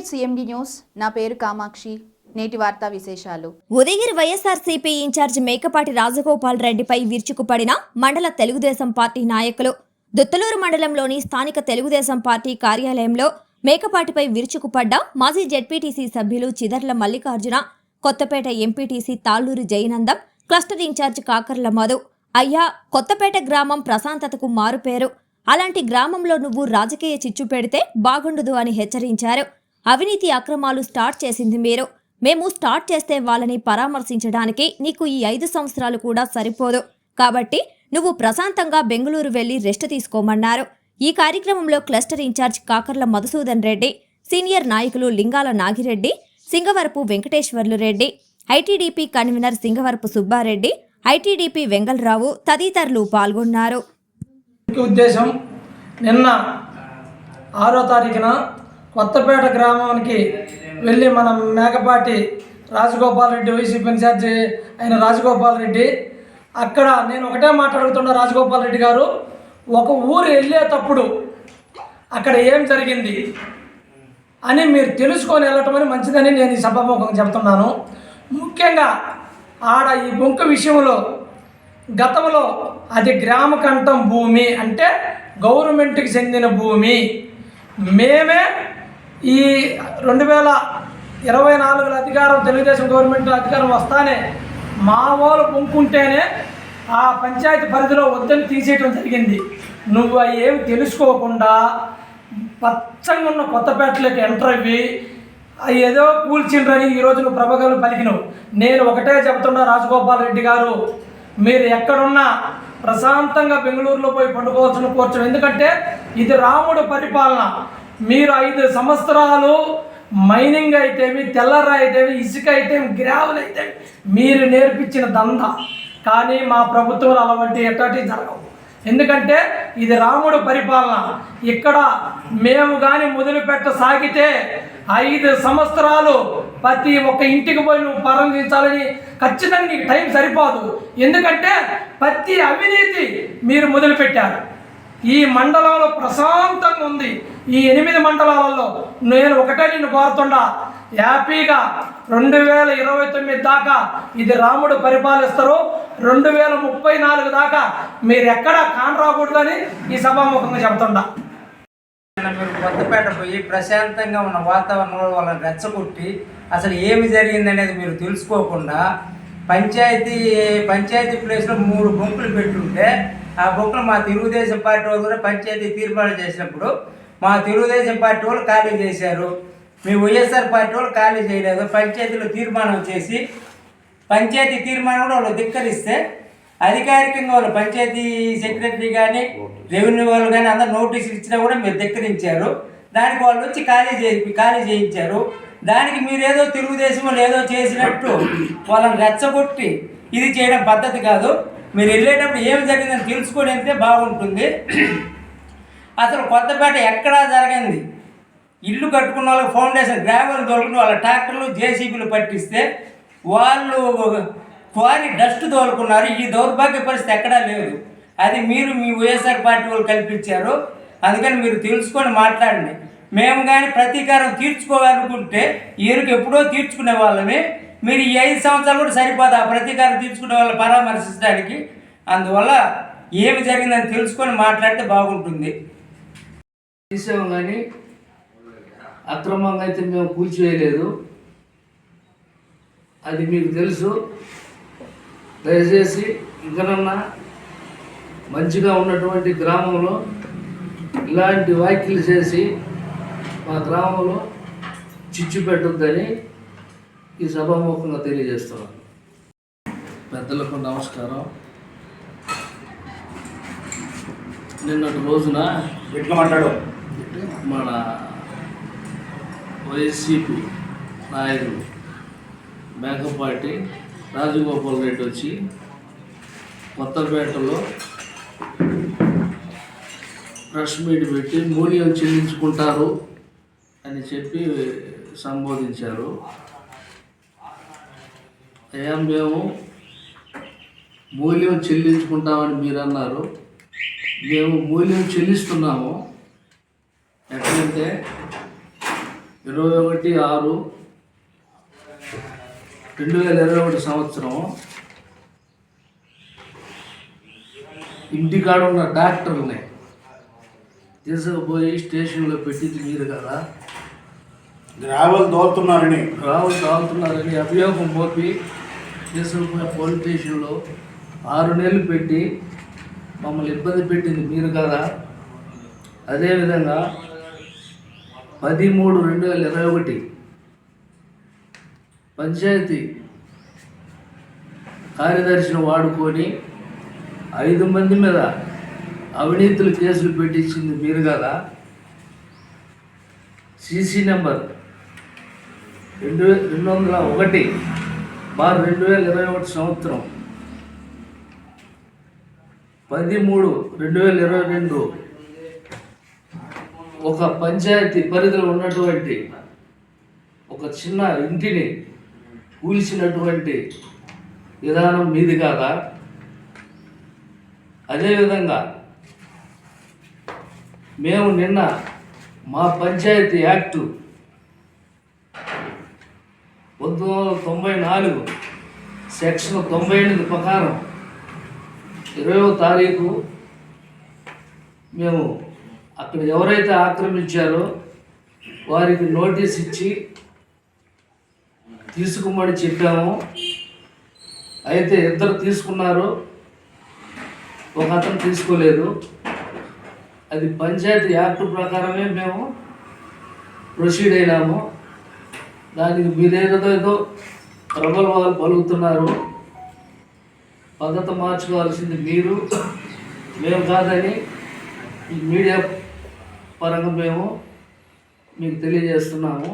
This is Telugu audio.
Senior CMD news. నా పేరు కామాక్షి. నేటి వార్తా విశేషాలు. ఉదయగిరి వైఎస్ఆర్సీపీ ఇన్ఛార్జ్ మేకపాటి రాజగోపాల్ రెడ్డిపై విరుచుకుపడిన మండల తెలుగుదేశం పార్టీ నాయకులు. దుత్తలూరు మండలంలోని స్థానిక తెలుగుదేశం పార్టీ కార్యాలయంలో మేకపాటిపై విరుచుకుపడ్డ మాజీ జెడ్పీటీసీ సభ్యులు Chidarla Mallikarjuna Kothapeta MPTC Talluru Jayanandam cluster incharge Kakarla Madhu. అయ్యా కొత్తపేట గ్రామం ప్రశాంతతకు మారుపేరు. అలాంటి గ్రామంలో నువ్వు రాజకీయ చిచ్చు పెడితే బాగుండదు అని హెచ్చరించారు. అవినీతి అక్రమాలు స్టార్ట్ చేసింది మీరు. మేము స్టార్ట్ చేస్తే వాళ్ళని పరామర్శించడానికి నీకు ఈ ఐదు సంవత్సరాలు కూడా సరిపోదు. కాబట్టి నువ్వు ప్రశాంతంగా బెంగళూరు వెళ్ళి రెస్ట్ తీసుకోమన్నారు. ఈ కార్యక్రమంలో cluster incharge Kakarla Madhusudan Reddy senior నాయకులు Lingala Nagireddy Singavarapu Venkateswarlu Reddy ITDP convener Singavarapu Subbareddy ITDP Vengalarao తదితరులు పాల్గొన్నారు. ఉద్దేశం నిన్న ఆరో తారీఖున కొత్తపేట గ్రామానికి వెళ్ళి మన మేకపాటి రాజగోపాల్ రెడ్డి వైసీపీ ఇన్ఛార్జి అయిన రాజగోపాల్ రెడ్డి. అక్కడ నేను ఒకటే మాట్లాడుతున్న రాజగోపాల్ రెడ్డి గారు ఒక ఊరు వెళ్ళేటప్పుడు అక్కడ ఏం జరిగింది అని మీరు తెలుసుకొని వెళ్ళటం అని మంచిదని నేను ఈ సభాముఖంగా చెప్తున్నాను. ముఖ్యంగా ఆడ ఈ బొంక విషయంలో గతంలో అది గ్రామ కంఠం భూమి అంటే గవర్నమెంట్కి చెందిన భూమి. మేమే ఈ రెండు వేల ఇరవై నాలుగుల అధికారం తెలుగుదేశం గవర్నమెంట్ అధికారం వస్తానే మా వాళ్ళు పొంకుంటేనే ఆ పంచాయతీ పరిధిలో వద్దని తీసేయటం జరిగింది. నువ్వు అవి ఏమి తెలుసుకోకుండా పచ్చంగా ఉన్న కొత్తపేటలోకి ఎంటర్ అయ్యి అవి ఏదో కూల్చిండ్రని ఈరోజు నువ్వు ప్రభగలు పలికినవు. నేను ఒకటే చెప్తున్నా రాజగోపాల్ రెడ్డి గారు మీరు ఎక్కడున్నా ప్రశాంతంగా బెంగళూరులో పోయి పండుకోవాల్సిన కూర్చోం ఎందుకంటే ఇది రాముడు పరిపాలన. మీరు ఐదు సంవత్సరాలు మైనింగ్ అయితేమి తెల్లరాయి అయితేమి ఇసుక అయితేమి గ్రావెల్ అయితే మీరు నేర్పించిన దంద. కానీ మా ప్రభుత్వంలో అలాంటి ఎట్లాంటివి జరగవు. ఎందుకంటే ఇది రాముడు పరిపాలన. ఇక్కడ మేము కానీ మొదలుపెట్ట సాగితే ఐదు సంవత్సరాలు ప్రతి ఒక్క ఇంటికి పోయి నువ్వు పరంజించాలని ఖచ్చితంగా నీకు టైం సరిపోదు. ఎందుకంటే ప్రతి అవినీతి మీరు మొదలుపెట్టారు. ఈ మండలంలో ప్రశాంతంగా ఉంది. ఈ ఎనిమిది మండలాలలో నేను ఒకటే నిన్ను కోరుతుండా. హ్యాపీగా రెండు వేల ఇరవై తొమ్మిది దాకా ఇది రాముడు పరిపాలిస్తారు రెండు వేల ముప్పై నాలుగు దాకా మీరు ఎక్కడ కానరాకూడదని ఈ సభాముఖంగా చెప్తుండా. మీరు కొత్తపేట పోయి ప్రశాంతంగా ఉన్న వాతావరణంలో వాళ్ళని రెచ్చగొట్టి అసలు ఏమి జరిగింది అనేది మీరు తెలుసుకోకుండా పంచాయతీ పంచాయతీ ప్లేస్లో మూడు గుంపులు పెట్టుంటే ఆ బొంకులు మా తెలుగుదేశం పార్టీ వాళ్ళు కూడా పంచాయతీ తీర్మానం చేసినప్పుడు మా తెలుగుదేశం పార్టీ వాళ్ళు ఖాళీ చేశారు. మీ వైఎస్ఆర్ పార్టీ వాళ్ళు ఖాళీ చేయలేదు. పంచాయతీలో తీర్మానం చేసి పంచాయతీ తీర్మానం కూడా వాళ్ళు ధిక్కరిస్తే అధికారికంగా వాళ్ళు పంచాయతీ సెక్రటరీ కానీ రెవెన్యూ వాళ్ళు కానీ అందరు నోటీసులు ఇచ్చినా కూడా మీరు ధిక్కరించారు. దానికి వాళ్ళు వచ్చి ఖాళీ చే ఖాళీ చేయించారు. దానికి మీరేదో తెలుగుదేశం వాళ్ళు ఏదో చేసినట్టు వాళ్ళని రెచ్చగొట్టి ఇది చేయడం పద్ధతి కాదు. మీరు వెళ్ళేటప్పుడు ఏమి జరిగిందని తెలుసుకొని వెళ్తే బాగుంటుంది. అసలు కొత్తపేట ఎక్కడా జరగంది. ఇల్లు కట్టుకున్న వాళ్ళకి ఫౌండేషన్ గ్రావెల్ తోలుకుని వాళ్ళ ట్రాక్టర్లు జేసీబీలు పట్టిస్తే వాళ్ళు క్వారీ డస్ట్ తోలుకున్నారు. ఈ దౌర్భాగ్య పరిస్థితి ఎక్కడా లేదు. అది మీరు మీ వైఎస్ఆర్ పార్టీ వాళ్ళు కల్పించారు. అందుకని మీరు తెలుసుకొని మాట్లాడండి. మేము కానీ ప్రతీకారం తీర్చుకోవాలనుకుంటే ఈరుకు ఎప్పుడో తీర్చుకునే వాళ్ళమే. మీరు ఈ ఐదు సంవత్సరాలు కూడా సరిపోదు. ఆ ప్రతీకారం తీర్చుకునే వాళ్ళు పరామర్శించడానికి. అందువల్ల ఏమి జరిగిందని తెలుసుకొని మాట్లాడితే బాగుంటుంది. తీసాము కానీ అక్రమంగా అయితే మేము కూల్చివేయలేదు. అది మీకు తెలుసు. దయచేసి ఇంకనన్నా మంచిగా ఉన్నటువంటి గ్రామంలో ఇలాంటి వ్యాఖ్యలు చేసి మా గ్రామంలో చిచ్చు పెట్టొద్దని ఈ సభాముఖంగా తెలియజేస్తున్నాను పెద్దలకు నమస్కారం. నిన్నటి రోజున ఎట్లా మాట్లాడు? మన వైసీపీ నాయకుడు మేకపాటి రాజగోపాల్ రెడ్డి వచ్చి కొత్తపేటలో ప్రెస్ మీట్ పెట్టి మూల్యం చెల్లించుకుంటారు అని చెప్పి సంబోధించారు. అయ్యా మేము మూల్యం చెల్లించుకుంటామని మీరు అన్నారు మేము మూల్యం చెల్లిస్తున్నాము. ఎట్లంటే ఇరవై ఒకటి ఆరు రెండు వేల ఇరవై ఒకటి సంవత్సరం ఇంటికాడ ఉన్న డాక్టర్ని తీసుకుపోయి స్టేషన్లో పెట్టింది మీరు కదా. గ్రావెల్ దోలుతున్నారని రావు తాగుతున్నారని అభియోగం మోపి తీసుకుపోయి పోలీస్ స్టేషన్లో ఆరు నెలలు పెట్టి మమ్మల్ని ఇబ్బంది పెట్టింది మీరు కదా. అదేవిధంగా పది మూడు రెండు వేల ఇరవై ఒకటి పంచాయతీ కార్యదర్శిని వాడుకొని ఐదు మంది మీద అవినీతులు కేసులు పెట్టించింది మీరు కదా. సీసీ నెంబర్ రెండు రెండు వందల ఒకటి బార్ రెండు వేల ఇరవై ఒకటి సంవత్సరం. పది మూడు రెండు వేల ఇరవై రెండు. ఒక పంచాయతీ పరిధిలో ఉన్నటువంటి ఒక చిన్న ఇంటిని కూల్చినటువంటి విధానం మీది కాదా? అదేవిధంగా మేము నిన్న మా పంచాయతీ యాక్టు పంతొమ్మిది వందల తొంభై నాలుగు సెక్షన్ తొంభై ఎనిమిది ప్రకారం ఇరవయో తారీఖు మేము అక్కడ ఎవరైతే ఆక్రమించారో వారికి నోటీస్ ఇచ్చి తీసుకోమని చెప్పాము. అయితే ఇద్దరు తీసుకున్నారు. ఒక అతను తీసుకోలేదు. అది పంచాయతీ యాక్ట్ ప్రకారమే మేము ప్రొసీడ్ అయినాము. దానికి మీరేదో ఏదో ప్రబలవాలు పలుకుతున్నారు. పద్ధతి మార్చుకోవాల్సింది మీరు. మేము కాదని మీడియా పరంగా మేము మీకు తెలియజేస్తున్నాము.